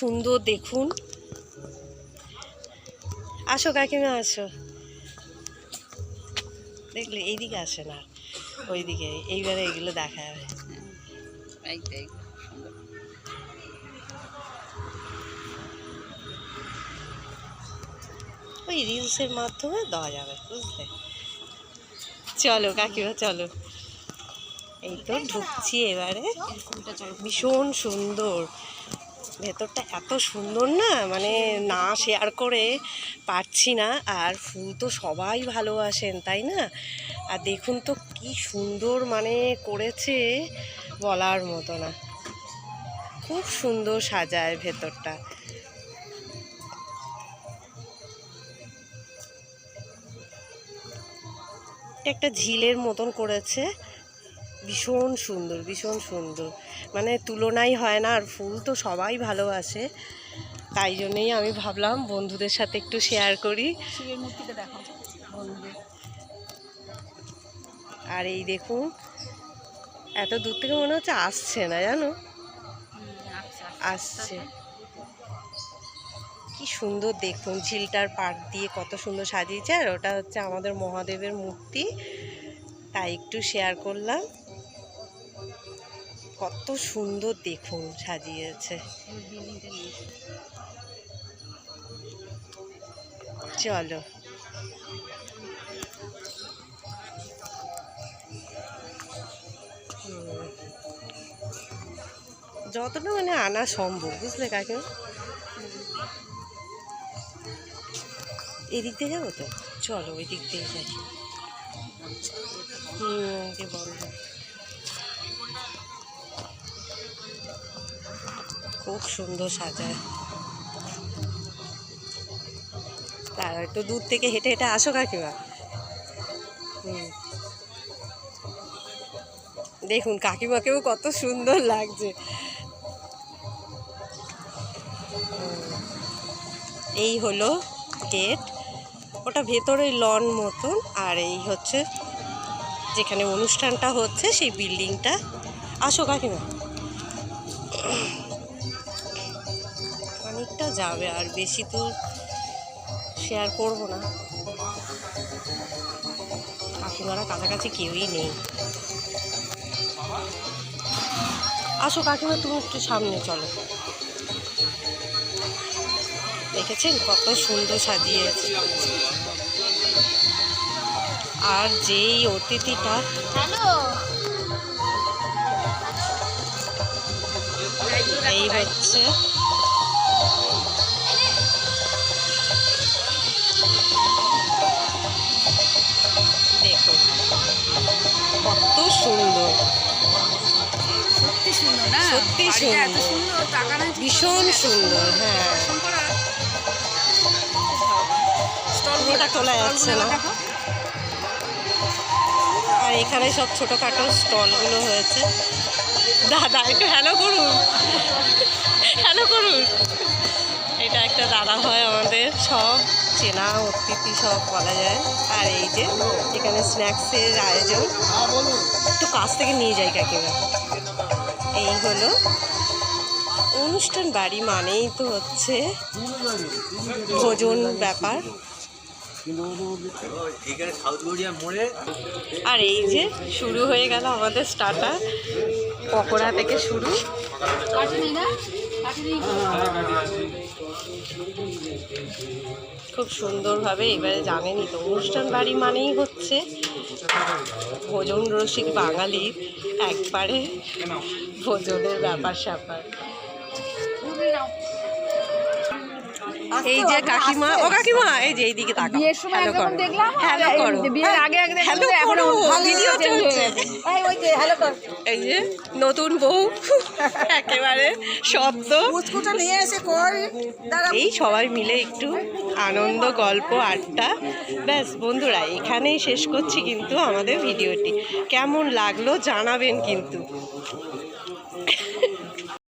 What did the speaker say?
সুন্দর দেখুন। আসো কাকিমা আসো। দেখলে এইদিকে আসে না ওইদিকে। এইবারে এগুলো দেখা যাবে ওই রিলসের মাধ্যমে দেওয়া যাবে বুঝলে? চলো কাকিমা চলো। এই তো ঢুকছি এবারে। ভীষণ সুন্দর। ভেতরটা এত সুন্দর না? মানে না শেয়ার করে পারছি না। আর ফুল তো সবাই ভালোবাসেন, তাই না? আর দেখুন তো কি সুন্দর মানে করেছে বলার মতো না। খুব সুন্দর সাজায় ভেতরটা। একটা ঝিলের মতন করেছে। ভীষণ সুন্দর ভীষণ সুন্দর। মানে তুলনাই হয় না আর ফুল তো সবাই ভালোবাসে। তাই জন্যেই আমি ভাবলাম বন্ধুদের সাথে একটু শেয়ার করি। আর এই দেখুন এত দূর থেকে মনে হচ্ছে আসছে না জানো? আসছে কি সুন্দর দেখুন ঝিলটার পাড় দিয়ে কত সুন্দর সাজিয়েছে আর ওটা হচ্ছে আমাদের মহাদেবের মূর্তি। তাই একটু শেয়ার করলাম। কত সুন্দর দেখুন সাজিয়েছে। চলো। যতটা মানে আনা সম্ভব, বুঝলে কাকে? এদিক দিয়ে যাব তো? চলো ওই দিক দিয়ে যাই। হুম বন্ধ খুব সুন্দর সাজায়। তার একটু দূর থেকে হেঁটে হেঁটে আসো কাকিমা। হুম। দেখুন, কাকিমাকেও কত সুন্দর লাগছে। এই হলো গেট। ওটা ভেতরে লন মতন, আর এই হচ্ছে যেখানে অনুষ্ঠানটা হচ্ছে, সেই বিল্ডিংটা। আসো কাকিমা। অনেকটা যাবে আর বেশি দূর শেয়ার করব না। কাকিমারা কাছাকাছি কেউই নেই। আসো কাকিমা তুমি একটু সামনে চলো। দেখেছেন কত সুন্দর সাজিয়েছে। আর যেই অতিথিটা এই হচ্ছে সত্যি বাড়িটা এত সুন্দর। ভীষণ সুন্দর হ্যাঁ। পুরোটা তোলা যাচ্ছে না। আর এখানে সব ছোটোখাটো স্টলগুলো হয়েছে। দাদা একটু হ্যালো করুন। হ্যালো করুন। এটা একটা দাদা হয় আমাদের সব চেনা অতিথি সব বলা যায়। আর এই যে এখানে স্ন্যাক্সের আয়োজন। একটু কাছ থেকে নিয়ে যাই কাকিমা। এই হলো। অনুষ্ঠান বাড়ি মানেই তো হচ্ছে ভোজন ব্যাপার। আর এই যে শুরু হয়ে গেল আমাদের স্টার্টার পকোড়া থেকে শুরু। খুব সুন্দরভাবে এবারে জানেনই তো, অনুষ্ঠান বাড়ি মানেই হচ্ছে ভোজন রসিক বাঙালির একবারে ভোজনের ব্যাপার স্যাপার এই যে কাকিমা ও কাকিমা এই যে এইদিকে তাকাও। বিয়ের সময় হ্যালো দেখলাম হ্যালো এই করো। বিয়ের আগে আগে হ্যালো করো। ভিডিও চলছে এই ওই যে হ্যালো কর। এই যে নতুন বউ। একেবারে শব্দ। মুচকুটা নিয়ে এসে কর এই সবাই মিলে একটু আনন্দ গল্প আড্ডা। ব্যাস বন্ধুরা এখানেই শেষ করছি কিন্তু আমাদের ভিডিওটি। কেমন লাগল জানাবেন কিন্তু।